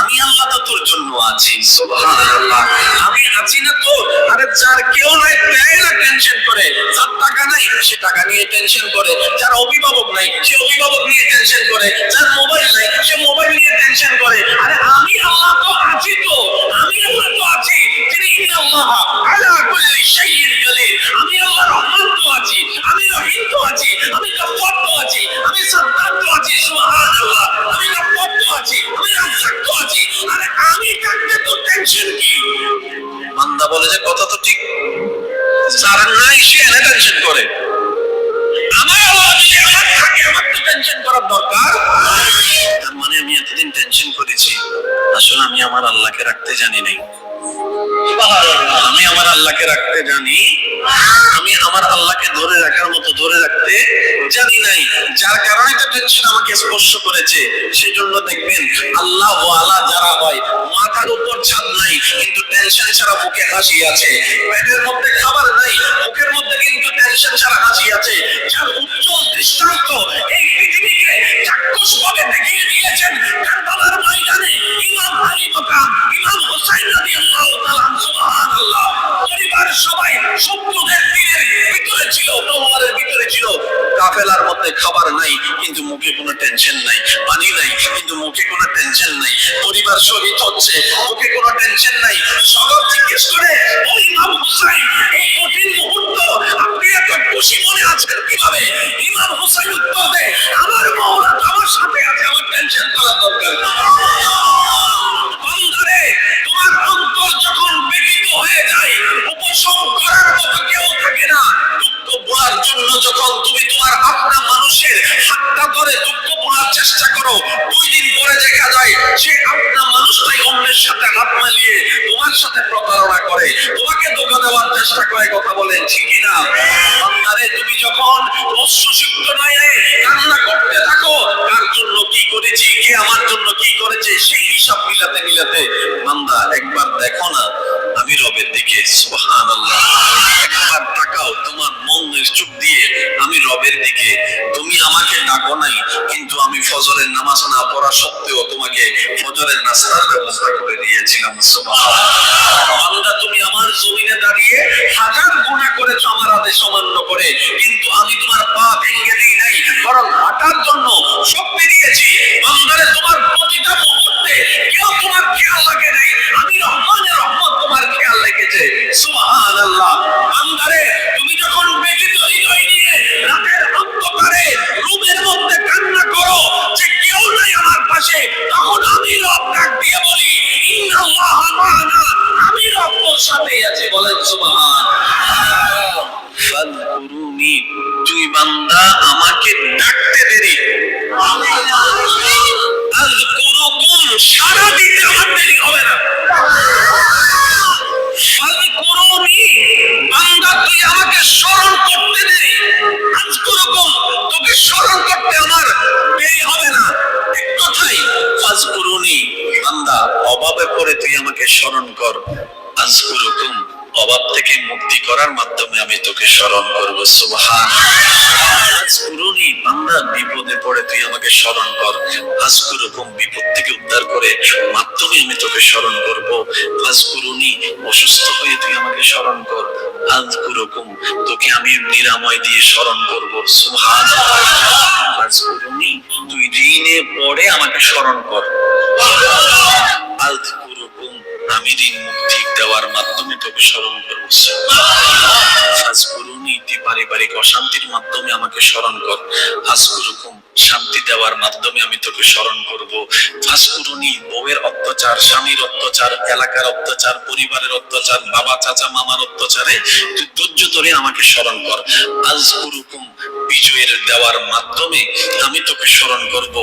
আমি আল্লাহ তো তোর জন্য আছি আমি আছি না তো আরে যার কেউ নাই, দেয় না টেনশন করে। যার টাকা নাই, সে টাকা নিয়ে টেনশন করে। যার অভিভাবক নাই, সে অভিভাবক নিয়ে টেনশন করে। যার মোবাইল নাই, সে মোবাইল নিয়ে টেনশন করে। আরে আমি আল্লাহ তো আছি তো। আমি আল্লাহ তো আছি। যিনি ইন্নাল্লাহ আলা কুল্লি শাইইন কাদির। আমি আল্লাহ রহমান তো আছি। আমি রহিম তো আছি। আমি গফফার তো আছি। আমি সত্তার তো আছি, সুবহানাল্লাহ। আমি গফফার তো আছি। আমি রাজ্জাক আছি আরে আমি থাকতে তো টেনশন কি বান্দা বলে যে কথা তো ঠিক। যার নাই, সে এনে টেনশন করে। আমার আল্লাহ যদি আমার থাকে, আমার তো টেনশন করার দরকার। তার মানে আমি এতদিন টেনশন করেছি। আসলে আমি আমার আল্লাহকে রাখতে জানি নাই। আমি আমার আল্লাহকে রাখতে জানি। আমি আমার আল্লাহকে ধরে রাখার মতো ধরে রাখতে জানি নাই। যার কারণে তো টেনশন আমাকে স্পর্শ করেছে। সেজন্য দেখবেন, আল্লাহ ওয়ালা যারা হয়, মাথার উপর ছাদ নাই, কিন্তু টেনশন ছাড়া মুখে হাসি আছে। পেটের মধ্যে খাবার নাই মুখের মধ্যে কিন্তু টেনশন ছাড়া হাসি আছে। যার উজ্জ্বল দৃষ্টান্ত এই পৃথিবীকে চাক্ষুষ ভাবে দেখিয়ে দিয়েছেন, কারবালার ময়দানে ইমাম আলী মাকাম ইমাম হোসাইন রাদিয়াল্লাহু টেনশন নাই পানি নাই, কিন্তু মুখে কোনো টেনশন নাই, পরিবার শহীদ হচ্ছে, মুখে কোনো টেনশন নাই। সকল জিজ্ঞেস করে ওই ইমাম হুসাইন, এই কঠিন মুহূর্ত, আপনি এত খুশি দুই দিন পরে দেখা যায় সে মানুষটাই অন্যের সাথে হাত তোমার সাথে প্রতারণা করে। তোমাকে ধোকা দেওয়ার চেষ্টা করে, কথা বলে না। তুমি যখন অশ্বসিক্ত নয়, কান্না করতে থাকো, কার জন্য কি করেছি, কে আমার জন্য কি করেছে, সেই হিসাব মিলাতে মিলাতে, বান্দা, একবার দেখো না, আমি রবের দিকে, সুবহানাল্লাহ, একবার তাকাও, তোমার মনের চোখ দিয়ে আমি রবের দিকে। তুমি আমাকে ডাকো নাই, কিন্তু আমি ফজরের নামাজ না পড়া সত্ত্বেও তোমাকে ফজরের ব্যবস্থা করে দিয়েছিলাম বান্দা, তুমি আমার জমিনে দাঁড়িয়ে হাজার গুনাহ করেছ, আমার করে, কিন্তু আমি তোমার পা ভেঙে দিই নাই, বরং হাঁটার জন্য শক্তি দিয়েছি। আমাকে স্মরণ কর। আজকুরুকুম অভাব থেকে মুক্তি করার মাধ্যমে আমি তোকে স্মরণ করব, সুবহান। আজকুরুনি বিপদে পড়ে তুই আমাকে স্মরণ কর। বিপদ থেকে উদ্ধার করে মাধ্যমে আমি তোকে স্মরণ করব। আজকুরুনি, অসুস্থ হয়ে তুই আমাকে স্মরণ কর। তোকে আমি নিরাময় দিয়ে স্মরণ করব, সুবহান। আজকুরুনি তুই ঋণে পড়ে আমাকে স্মরণ কর। আমি ঋণ মুক্তি দেওয়ার মাধ্যমে তোকে স্মরণ করব। পারিবারিক অশান্তির মাধ্যমে আমাকে স্মরণ কর। ফাজকুরুকুম শান্তি দেওয়ার মাধ্যমে আমি তোকে স্মরণ করব। ফাজকুরুনি বউয়ের অত্যাচার, স্বামীর অত্যাচার, এলাকার অত্যাচার, পরিবারের অত্যাচার, বাবা, চাচা, মামার অত্যাচারে তুই ধৈর্য ধরে আমাকে স্মরণ কর। আজকুরুকুম বিজয়ের দেওয়ার মাধ্যমে আমি তোকে স্মরণ করব।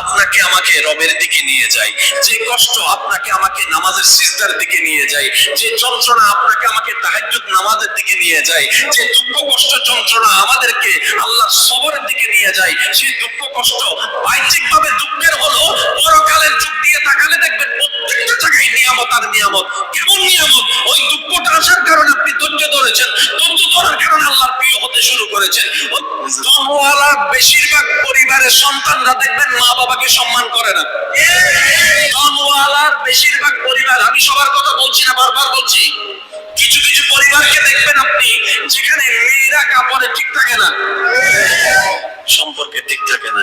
আপনাকে আমাকে রবের দিকে নিয়ে যাই যে কষ্ট আপনাকে আমাকে নামাজের সিজদার দিকে নিয়ে যাই যে যন্ত্রণা আপনাকে আমাকে তাহাজ্জুদ নামাজের দিকে নিয়ে যায়, যে দুঃখ কষ্ট যন্ত্রণা আমাদেরকে আল্লাহ সবরের দিকে নিয়ে যায়, সেই দুঃখ কষ্ট বাহ্যিক ভাবে দুঃখের হলো পরকালের চোখ দিয়ে তাকালে দেখবেন প্রত্যেকটা জায়গায় নিয়ামত আর নিয়ামত। কেমন নিয়ামত? ওই দুঃখটা আসার কারণে আপনি ধৈর্য ধরেছেন ধৈর্য ধরার কারণে আল্লাহর প্রিয় হতে শুরু করেছেন। ওই ধনওয়ালা বেশিরভাগ পরিবারের সন্তানরা দেখবেন মা বাবাকে সম্মান করে না। পরিবার, আমি সবার কথা বলছি না, বারবার বলছি, কিছু কিছু পরিবারকে দেখবেন আপনি যেখানে মেয়েরা কাপড়ে ঠিক থাকে না, সম্পর্কে ঠিক থাকে না।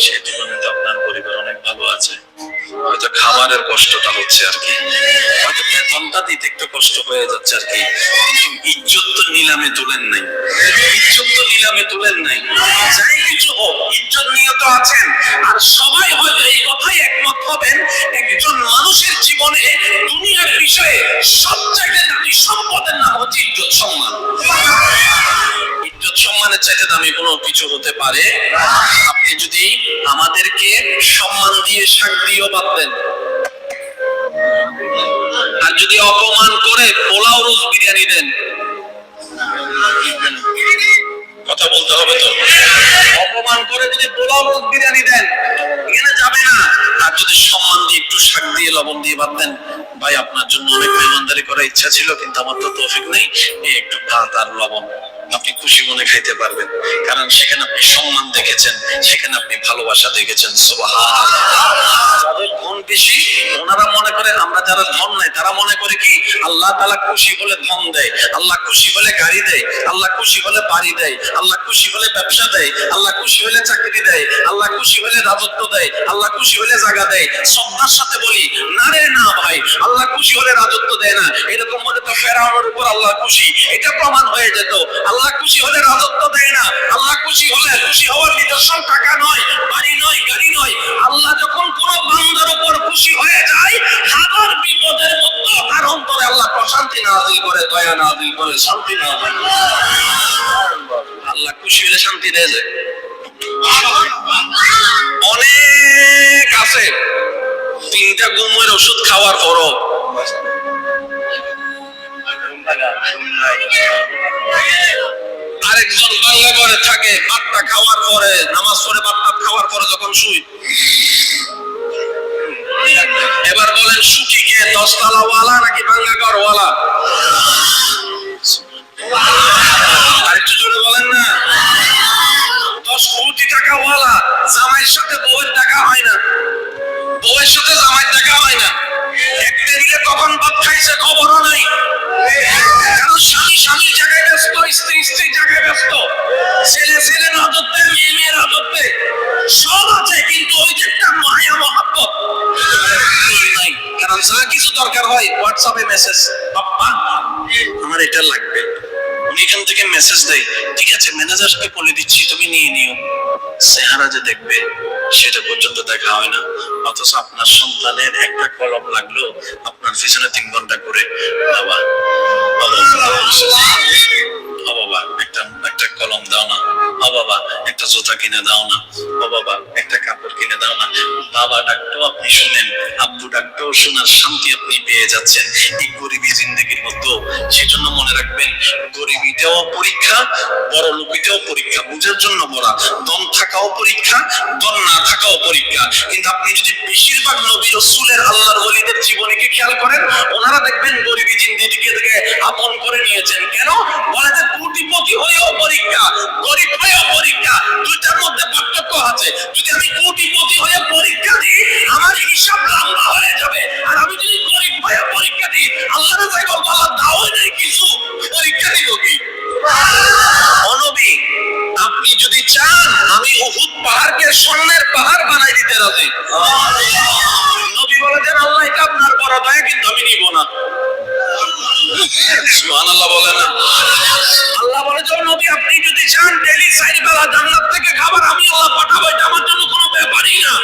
সে তুলনায় আপনার পরিবার অনেক ভালো আছে। হয়তো খাবারের কষ্টটা হচ্ছে আর কি। হয়তো বেতনটা দিতে একটু কষ্ট হয়ে যাচ্ছে আর কি। কিন্তু ইজ্জত তো নিলামে তুলেন নাই। ইজ্জত তো নিলামে তুলেন নাই। যাই কিছু হোক, ইজ্জত নিয়ে তো আছেন। আর সবাই হয়তো এই কথাই একমত হবেন, একজন মানুষের জীবনে দুনিয়ার বিষয়ে সবচাইতে দামি সম্পদের নাম হচ্ছে ইজ্জত সম্মান। ইজ্জত সম্মানের চাইতে দামি কোনো কিছু হতে পারে, আপনি যদি আমাদেরকে সম্মান দিয়ে শাক বাদ আর যদি অপমান করে পোলাও রোজ বিরিয়ানি দেন। কথা বলতে হবে তো? অপমান করে যদি পোলাও রোজ বিরিয়ানি দেন, এখানে যাবে না। আর যদি সম্মান দিয়ে একটু শাক দিয়ে লবণ দিয়ে বাদ দেন, ভাই, আপনার জন্য অনেক মেহমানদারি করার ইচ্ছা ছিল, কিন্তু আমার তো তৌফিক নেই। এই একটু ভাত আর লবণ। আপনি খুশি মনে খাইতে পারবেন। কারণ সেখানে আপনি সম্মান দেখেছেন, সেখানে আপনি ভালোবাসা দেখেছেন। যাদের ধন বেশি, ওনারা মনে করে আমরা যারা ধন নাই, তারা মনে করে কি? আল্লাহ তাআলা খুশি ধন দেয়, আল্লাহ খুশি গাড়ি দেয়, আল্লাহ খুশি বাড়ি দেয়, আল্লাহ খুশি ব্যবসা দেয়, আল্লাহ খুশি হলে চাকরি দেয়, আল্লাহ খুশি হলে রাজত্ব দেয়, আল্লাহ খুশি হলে জায়গা দেয়। শ্রদ্ধার সাথে বলি, না রে না ভাই, আল্লাহ খুশি হলে রাজত্ব দেয় না। এরকম হলে তো ফেরাউনের উপর আল্লাহ খুশি, এটা প্রমাণ হয়ে যেত। আল্লাহ খুশি হলে রাজত্ব দেয় না। আল্লাহ খুশি হলে খুশি হওয়ার নিদর্শন টাকা নয়, বাড়ি নয়, গাড়ি নয়। আল্লাহ যখন কোন বান্দার উপর খুশি হয়ে যায়, হাজার বিপদের মধ্যে তার অন্তরে আল্লাহ প্রশান্তি নাজিল করে, দয়া নাজিল করে, শান্তি নাজিল। আল্লাহ খুশি হলে শান্তি দেয় যায় অনেক আছে। তিনটা ঘুমের ওষুধ খাওয়ার পরও আরেকজন বাংলা ঘরে থাকে, ভাতটা খাওয়ার পরে, নামাজ পড়ে ভাতটা খাওয়ার পরে যখন শুই। এবার বলেন সুখী কে? দশতলা মেসেজ বাপ্পা, আমার এটা লাগবে। উনি এখান থেকে মেসেজ দেয় ঠিক আছে ম্যানেজারকে বলে দিচ্ছি, তুমি নিয়ে নিও। চেহারা যে দেখবে, সেটা পর্যন্ত দেখা হয় না। অথচ আপনার সন্তানের একটা কলম লাগল, আপনার পিছনে তিন ঘণ্টা করে বাবা বাবা। ও বাবা, একটা একটা কলম দাও না। ও বাবা, একটা জুতা কিনে দাও না। ও বাবা, একটা কাপড় কিনে দাও না। বাবা ডাকতেও আপনি শুনেন। আব্বু ডাকতেও শোনার শান্তি আপনি পেয়ে যাচ্ছেন এই গরিবী জিন্দগির মধ্যে সেজন্য মনে রাখবেন, গরিবিটাও পরীক্ষা, বড় লোকিটাও পরীক্ষা। বুঝার জন্য বলা দম থাকাও পরীক্ষা দম না থাকাও পরীক্ষা। কিন্তু আপনি যদি বেশিরভাগ নবী রসুলের আল্লাহর ওলিদের জীবনীকে খেয়াল করেন, ওনারা দেখবেন গরিবী জিন্দিগিকে আপন করে নিয়েছেন। কেন? বলে যে কোটিপতি হয়েও পরীক্ষা, গরিব হয়েও পরীক্ষা, দুইটার মধ্যে পার্থক্য আছে। যদি আমি কোটিপতি হয়ে পরীক্ষা দিই, আমার হিসাব লম্বা হয়ে যাবে। আর আমি যদি গরিব হয়ে পরীক্ষা দিই, আল্লাহর যাই বলব আল্লাহ দাও নাই কিছু, পরীক্ষা দিব কি? অনবী, আপনি যদি চান, আমি উহুদ পাহাড়কে স্বর্ণের পাহাড় বানাই দিতে রাজি। নবী বলে দেন আল্লাহ এটা আপনার বড় দয়া, কিন্তু আমি নিব না। সুবহানাল্লাহ বলে না আল্লাহ বলে যে নবী আপনি যদি চান ডেলি চার বেলা জান্নাত থেকে খাবার আমি আল্লাহ পাঠাবো এটা আমার জন্য কোনো ব্যাপারই না।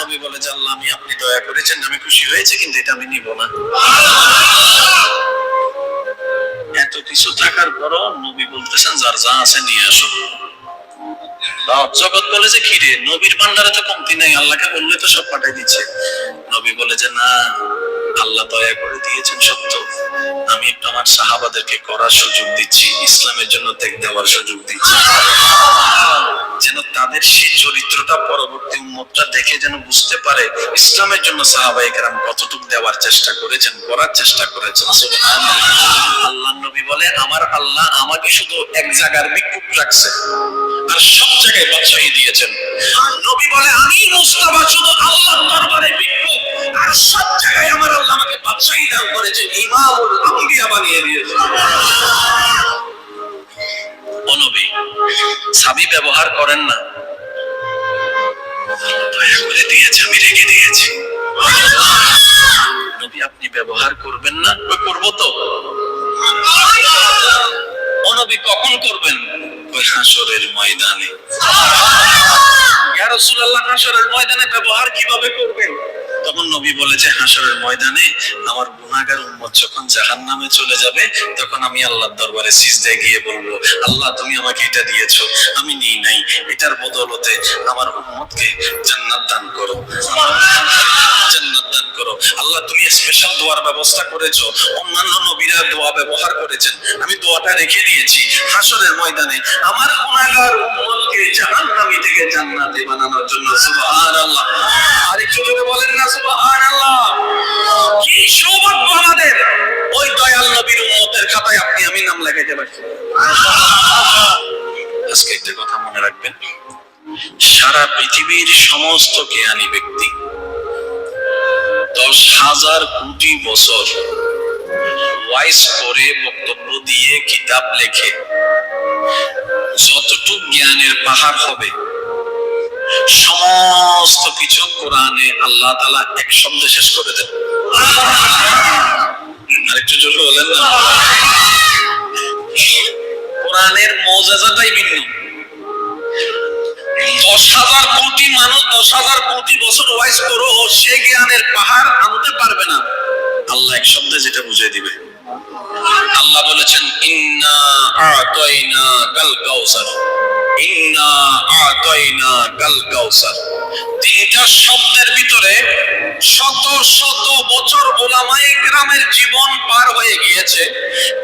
নবী বলে যে আল্লাহ আমি আপনি দয়া করেছেন আমি খুশি হয়েছে কিন্তু এটা আমি নিব না। এত কিছু থাকার পরও নবী বলতেছেন যার যা আছে নিয়ে আসো। জগৎ বলে যে কি নবীর ভান্ডারে তো কমতি নাই আল্লাহকে বললে তো সব পাঠাই দিচ্ছে। নবী বলে যে না আল্লাহ দয়া করে দিয়েছেন সত্য। আমি একটু আমার সাহাবাদেরকে করার সুযোগ দিচ্ছি, ইসলামের জন্য ত্যাগ দেওয়ার সুযোগ দিচ্ছি। যেন তাদের সেই চরিত্রটা পরবর্তী উম্মতটা দেখে যেন বুঝতে পারে ইসলামের জন্য সাহাবাই কেরাম কতটুকু দেওয়ার চেষ্টা করেছেন, করার চেষ্টা করেছেন। আল্লাহ নবী বলে, আমার আল্লাহ আমাকে শুধু এক জায়গার বিক্ষুব্ধ রাখছে আর সব জায়গায় বাদশাহী দিয়েছেন। নবী বলে, আমি মুস্তাফা শুধু আল্লাহর দরবারে বিক্ষুব্ধ বাদশাহী দান করেছেন, ইমামুল আম্বিয়া বানিয়ে অনবী সাবি ব্যবহার করেন না। নবী, আপনি ব্যবহার করবেন না? করব তো? অনবী কখন করবেন? ওই হাসরের ময়দানে। ইয়া রাসূলুল্লাহ, হাসরের ময়দানে ব্যবহার কীভাবে করবেন? তখন নবী বলেছে হাসরের ময়দানে আমার গুনাহগার উম্মত যখন জাহান্নামে চলে যাবে, তখন আমি আল্লাহর দরবারে সিজদায় গিয়ে বলব, আল্লাহ তুমি আমাকে এটা দিয়েছ, আমি নিই নাই। এটার বদলতে আমার উম্মতকে জান্নাত দান করো। জান্নাত দান করো। আল্লাহ তুমি স্পেশাল দোয়ার ব্যবস্থা করেছ, অন্যান্য নবীরা দোয়া ব্যবহার করেছেন। আমি দোয়াটা রেখে দিয়েছি হাসরের ময়দানে আমার গুনাহগার উম্মতকে জাহান্নামী থেকে জান্নাতে বানানোর জন্য। সুবহানাল্লাহ। আরেকটু জোরে বলেন না কি সৌভাগ্য আমাদের। ওই দয়াল নবীর উম্মতের খাতায় আপনি আমি নাম লাগাইতে পারছি। আজকে একটা কথা মনে রাখবেন। সারা পৃথিবীর সমস্ত জ্ঞানী ব্যক্তি দশ হাজার কোটি বছর ওয়াইস করে বক্তব্য দিয়ে কিতাব লেখে। যতটুক জ্ঞানের পাহাড় হবে সমস্ত কিছু কোরআনে আল্লাহ তালা এক শব্দে শেষ করে দেন। আরেকটু জোরে বলেন না। কোরআনের মজাজাটাই ভিন্ন। দশ হাজার কোটি মানুষ দশ হাজার কোটি বছর ওয়াইজ করো, সে জ্ঞানের পাহাড় আনতে পারবে না। আল্লাহ এক শব্দে যেটা বুঝিয়ে দিবে। আল্লাহ বলেছেন, ইন্না আতাইনা কাল কাউসার ইন্না শব্দের ভিতরে শত শত বছর ওলামায়ে গ্রামের জীবন পার হয়ে গিয়েছে।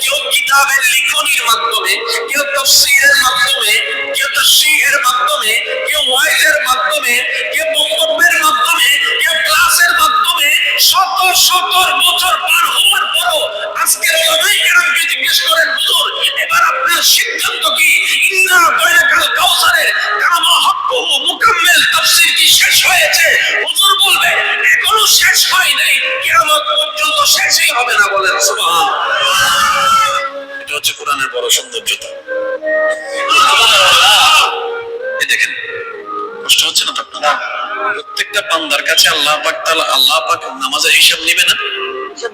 কেউ কিতাবের লিখনির মাধ্যমে, কেউ তফসিরের মাধ্যমে, কেউ তশরিহের মাধ্যমে, কেউ ওয়াইজের মাধ্যমে, কেউ বক্তব্যের মাধ্যমে, কেউ ক্লাসের মাধ্যমে শত শত বছর পার হওয়ার পরও আজকের ওলামায়ে গ্রামকে জিজ্ঞেস করেন, হুজুর, এবার আপনার সিদ্ধান্ত কি? ইন্না দয়াকাল কাউসারের কামা হক্কু মুকাম্মিল, তাফসীর কি শেষ হয়েছে? হুজুর বলবে, এখনও শেষ হয় নাই, কিয়ামত পর্যন্ত শেষই হবে না, বলেন সুবহান এটা হচ্ছে কোরআনের বড় সৌন্দর্যতা। এই দেখেন, কষ্ট হচ্ছে না তো আপনাদের? প্রত্যেকটা বান্দার কাছে আল্লাহ পাক তাআলা আল্লাহ পাক নামাজের হিসাব নিবে না?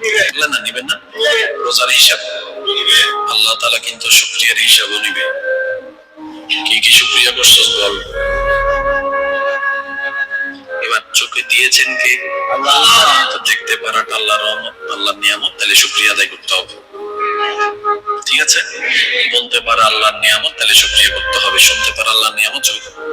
বললেন না নিবেন না? রোজার হিসাব। আল্লাহ তাআলা কিন্তু শুকরিয়ার হিসাবও নিবে। কি কি শুকরিয়া বল? এবার চোখে দিয়েছেন কে? দেখতে পারাটা আল্লাহর রহমত আল্লাহর নিয়ামত তাহলে শুকরিয়া আদায় করতে হবে। ঠিক আছে? বলতে পারা আল্লাহর নিয়ামত তাহলে শুকরিয়া করতে হবে শুনতে পারা আল্লাহ নিয়ামত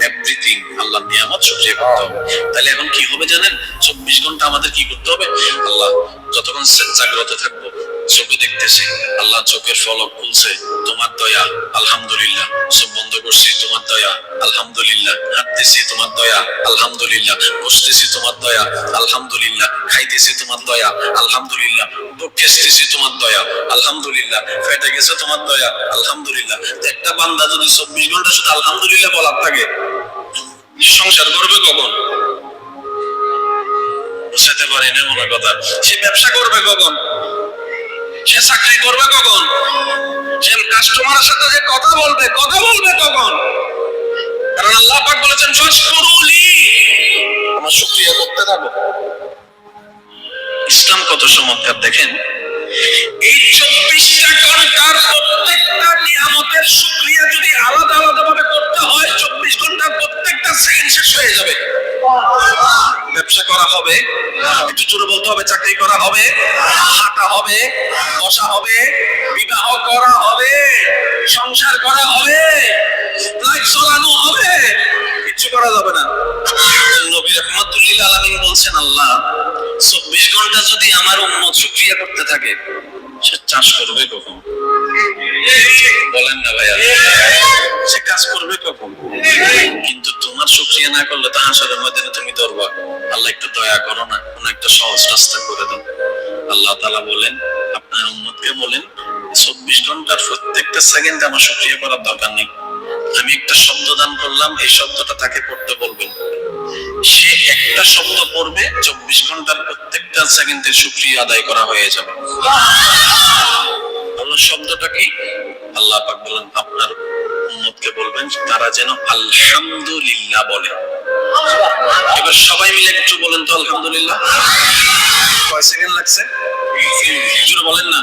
এভরিথিং আল্লাহ নিয়ামত শুকরিয়া করতে হবে। তাহলে এখন কি হবে জানেন? চব্বিশ ঘণ্টা আমাদের কি করতে হবে? আল্লাহ যতক্ষণ জাগ্রত থাকব চোখে দেখতেছি। আল্লাহ চোখের ফলক খুলছে। তোমার দয়া, আলহামদুলিল্লাহ। চোখ বন্ধ করছি, তোমার দয়া, আলহামদুলিল্লাহ। হাঁটতেছি, তোমার দয়া, আলহামদুলিল্লাহ। বসতেছি, তোমার দয়া, আলহামদুলিল্লাহ। খাইতেছি, তোমার দয়া, আলহামদুলিল্লাহ। তোমার দয়া, আলহামদুলিল্লাহ। ফেটে গেছে, তোমার দয়া, আলহামদুলিল্লাহ। একটা বান্দা যদি চব্বিশ ঘণ্টা শুধু আলহামদুলিল্লাহ বলার থাকে, সংসার করবে কখন? বুঝতে পারি না মনে কথা। সে ব্যবসা করবে কখন? সে চাকরি করবে কখন? সে কাস্টমারের সাথে যে কথা বলবে কথা বলবে কখন? কারণ আল্লাহ পাক বলেছেন ফাশকুরুলি আমার শুকরিয়া করতে থাকো ইসলাম কত চমৎকার দেখেন। এই চব্বিশটা ঘণ্টার প্রত্যেকটা নিয়ামতের শুক্রিয়া যদি আলাদা আলাদা চব্বিশ ঘণ্টার প্রত্যেকটা সেকেন্ড শেষ হয়ে যাবে। ব্যবসা করা হবে, একটু জোরে বলতে হবে, চাকরি করা হবে, হাঁটা হবে, বসা হবে, বিবাহ করা হবে, সংসার করা হবে লাইফ চালানো হবে, কিচ্ছু করা যাবে না। নবী রহমতুল্লিল আলমিন বলছেন, আল্লাহ, চব্বিশ ঘণ্টা যদি আমার উম্মত শুক্রিয়া করতে থাকে, সে চাষ করবে কখন? বলেন না ভাইয়া। সে কাজ করবে কখন? কিন্তু তোমার শুক্রিয়া না করলে তো হাসরের ময়দানে তুমি ধরবা। আল্লাহ একটু দয়া করো না কোন একটা সহজ রাস্তা করে দাও। আল্লাহ তালা বলেন আপনার উম্মতকে বলেন চব্বিশ ঘণ্টার প্রত্যেকটা সেকেন্ডে আমার শুক্রিয়া করার দরকার নেই। আমি একটা শব্দ দান করলাম এই শব্দটা তাকে পড়তে বলবেন। সে একটা শব্দ পড়বে চব্বিশ ঘণ্টার প্রত্যেকটা সেকেন্ডের সুক্রিয়া আদায় করা হয়ে যাবে। আল্লাহ শব্দটা কি? আল্লাহ পাক বলেন, আপনার উম্মতকে বলবেন তারা যেন আলহামদুলিল্লাহ বলে। এবার সবাই মিলে একটু বলেন তো আলহামদুলিল্লাহ। কয় সেকেন্ড লাগছে? জোরে বলেন না।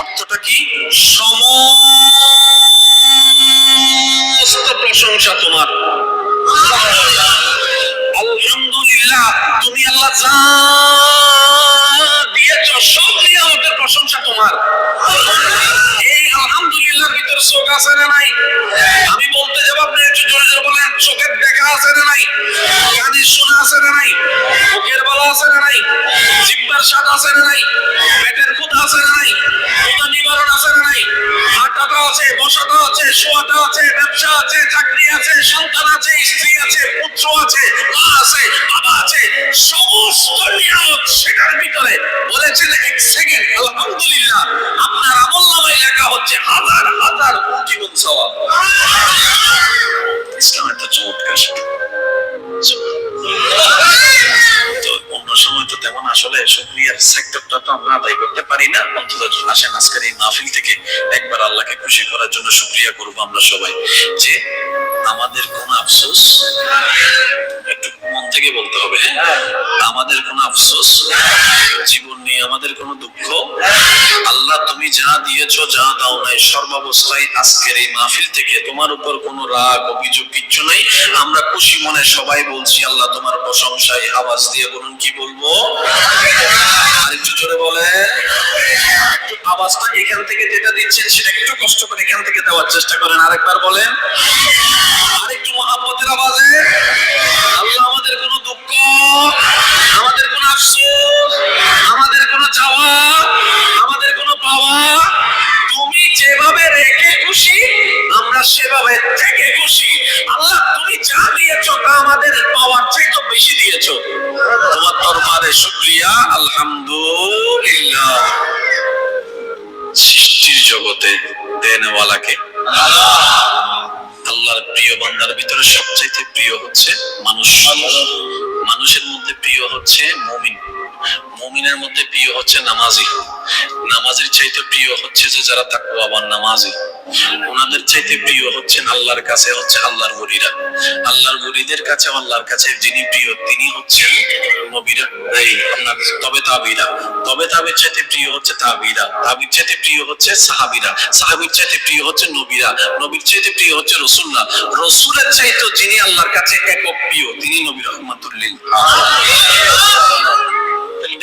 অর্থটা কি? সমস্ত প্রশংসা তোমার। আলহামদুলিল্লাহ, তুমি আল্লাহ যা দিয়েছ, সব নিয়ামতের প্রশংসা তোমার। চোখ আছে না নাই? আমি বলতে যাব, আপনি একটু জোরে জোরে বলেন, চোখের দেখা আছে না নাই? কানে শোনা আছে না নাই? মুখের বালা আছে না নাই? জিব্বার স্বাদ আছে না নাই? হাঁটাটা আছে বসাটা আছে শোয়াটা আছে, ব্যবসা আছে, চাকরি আছে, সন্তান আছে, স্ত্রী আছে, পুত্র আছে, মা আছে, বাবা আছে, সমস্ত নিয়ামত সেটার ভিতরে বলেছেন এক সেকেন্ড আলহামদুলিল্লাহ, আপনার আমল নামায় লেখা হচ্ছে হাজার হাজার কোটি গুণ সওয়াব। ইসলাম একটা চমৎকার সময় তো তেমন আসলে শুক্রিয়ার সেক্টরটা তো আদায় করতে পারি না। অন্তত আসেন আজকের এই মাহফিল থেকে একবার আল্লাহকে খুশি করার জন্য শুক্রিয়া করব আমরা সবাই। যে আমাদের কোন আফসোস, একটু মন থেকে বলতে হবে হ্যাঁ? আমাদের কোন আফসোস, জীবন আমাদের কোনো দুঃখ? আল্লাহ, তুমি যা দিয়েছ, যা দাও নাই, সর্বাবস্থায় আজকের এই মাহফিল থেকে তোমার উপর কোনো রাগ, অভিযোগ কিচ্ছু নাই। আমরা খুশি মনে সবাই বলছি, আল্লাহ তোমার প্রশংসায় আওয়াজ দিয়ে বলুন, কি বলব? আর একটু জোরে বলে আওয়াজটা এখান থেকে যেটা দিচ্ছেন, সেটা একটু কষ্ট করে এখান থেকে দেওয়ার চেষ্টা করেন। আরেকবার বলেন। আরেকটু মহাব্বতের আওয়াজে। আল্লাহ, আমাদের কোনো দুঃখ? আমাদের কোনো আফসোস? আমাদের কোনো চাওয়া আমাদের কোনো পাওয়া। তুমি যেভাবে রেখে খুশি, আমরা সেভাবে থেকে খুশি। আল্লাহ, তুমি যা দিয়েছ তা আমাদের পাওয়ার চাইতে বেশি দিয়েছ। তোমার দরবারে শুকরিয়া, আলহামদুলিল্লাহ। সৃষ্টির জগতে দেনওয়ালাকে আল্লাহর প্রিয় বান্দার ভিতরে সবচাইতে প্রিয় হচ্ছে মানুষ। মানুষের মধ্যে প্রিয় হচ্ছে মুমিন। মুমিনের মধ্যে প্রিয় হচ্ছে নামাজি। নামাজের চাইতে প্রিয় হচ্ছে যে যারা তাকওয়াবান নামাজি। ওনাদের চাইতে প্রিয় হচ্ছেন আল্লাহর কাছে হচ্ছে আল্লাহর গরিরা আল্লাহর গরিদের কাছে, আল্লাহর কাছে যিনি প্রিয়, তিনি হচ্ছেন নবীরা। এই আপনার তবে তাবিরা। তবে তাবির চাইতে প্রিয় হচ্ছে তাবিরা। তাবির চাইতে প্রিয় হচ্ছে সাহাবিরা। সাহাবির চাইতে প্রিয় হচ্ছে নবীরা। নবীর চাইতে প্রিয় হচ্ছে রসুল্লাহ। রসুলের চাইতে যিনি আল্লাহর কাছে একক প্রিয়, তিনি নবী রহমাতুল্লিল।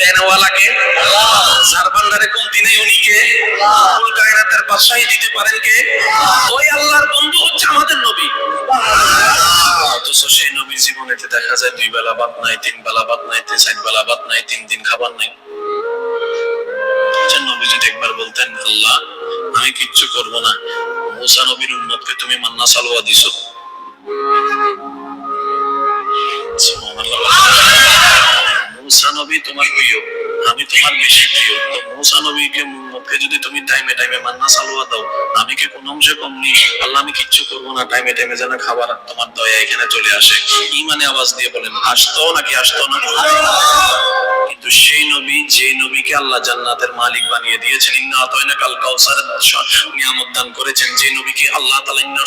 দেনওয়ালাকে। যার কোন দিনে উনি কে কোন কায়নাতের বাদশাহী দিতে পারেন কে? ওই আল্লাহর বন্ধু হচ্ছে আমাদের নবী। সেই নবীর জীবনেতে দেখা যায় দুই বেলা ভাত নাই তিন বেলা ভাত নাই চার বেলা ভাত নাই তিন দিন খাবার নাই। আচ্ছা, নবী যদি একবার বলতেন আল্লাহ আমি কিচ্ছু করব না। মুসা নবীর উম্মতকে তুমি মান্না সালোয়া দিছো। মুসা নবী তোমার প্রিয় আমি তোমার বেশি প্রিয় তো মুসা নবীকে মুখে যদি তুমি টাইমে টাইমে মান্না সালোয়া দাও, আমি কি কোন অংশে কম নেই? আল্লাহ, আমি কিচ্ছু করব না টাইমে টাইমে যেন খাবার তোমার দয়া এখানে চলে আসে। ইমানে আওয়াজ দিয়ে বলেন, আসতো নাকি, আসতো না কিন্তু সেই নবী যে নবীকে আল্লাহ জান্নাতের মালিক বানিয়ে দিয়েছেন, ইন্না কাল কাউসারের নিয়ামত দান করেছেন। যে নবীকে আল্লাহ তাআলা, ইন্না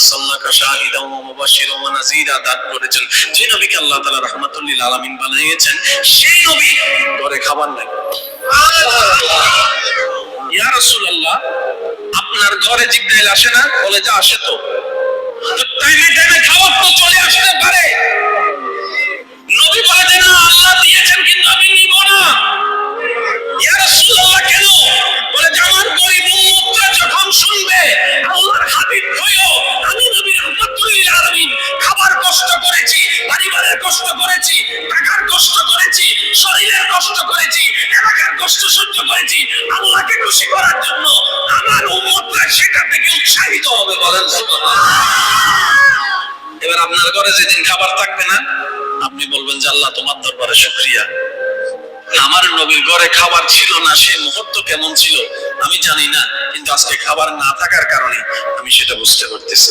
দান করেছেন। যে নবীকে আল্লাহ আলামিন বানিয়েছেন, সেই নবী ঘরে খাবার নাই। ইয়া রাসূলুল্লাহ, আপনার ঘরে জিব্রাইল আসে না, বলে যে আসে তো। টাইমে টাইমে খাবার তো চলে আসতে পারে। নবী বলে না, আল্লাহ দিয়েছেন, কিন্তু আমি নিব না। ইয়া রাসূলুল্লাহ কেন? বলে যে, আমার গরিব উম্মতরা যখন শুনবে, আল্লাহর হাবিব হইও আমি নবী রাহমাতুল লিল আলামিন, খাবার কষ্ট করেছি। পরিবারের কষ্ট করেছি, টাকার কষ্ট করেছি, শরীরের কষ্ট করেছি, এলাকার কষ্ট সহ্য করেছি, আল্লাহকে খুশি করার জন্য আমার উম্মতরা সেটা থেকে উৎসাহিত হবে বলেন এবার আপনার ঘরে যেদিন খাবার থাকবে না, আপনি বলবেন যে আল্লাহ তোমার দরবারে শুক্রিয়া। আমার নবীর ঘরে খাবার ছিল না সেই মুহূর্ত কেমন ছিল, আমি জানি না, কিন্তু আজকে খাবার না থাকার কারণে আমি সেটা বুঝতে পারতেছি।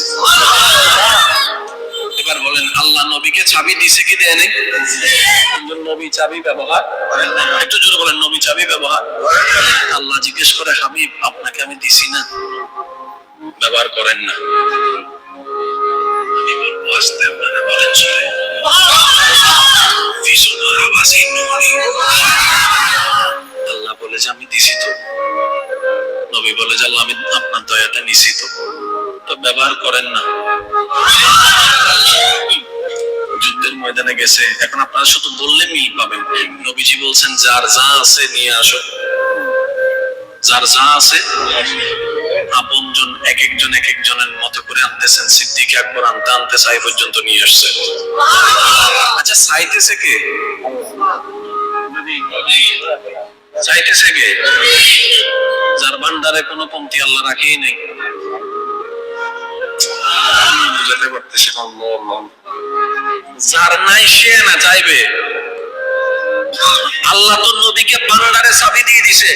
এবার বলেন আল্লাহ নবীকে চাবি দিছে কি দেয় নাই? নবী চাবি ব্যবহার একটু জোরে বলেন নবী চাবি ব্যবহার আল্লাহ জিজ্ঞেস করে হাবিব আপনাকে আমি দিছি না। ব্যবহার করেন না। আমি বলব আসতে আপনারা বলেন। আল্লাহ বলে যে আমি দিছি তো। নবী বলে যে আল্লাহ আমি আপনার দয়াটা নিছি তো। তো ব্যবহার করেন না। ময়দানে গেছে। এখন আপনারা শুধু বললে মিল পাবেন। নবীজি বলছেন, যার যা আছে নিয়ে আসো। যার যা আছে এক একজন এক একজনের মতো করে আনতেছেন। সিদ্দিক একবার আনতে আনতে সাই পর্যন্ত নিয়ে আসছে। আচ্ছা চাইতেছে কে? চাইতেছে কে? যার ভান্ডারে কোনো কমতি আল্লাহ রাখেই নেই। বুঝাতে পারতেছি। যার নাই সে না চাইবে আল্লাহ তো নবীকে বান্দারে চাবি দিয়ে দিছে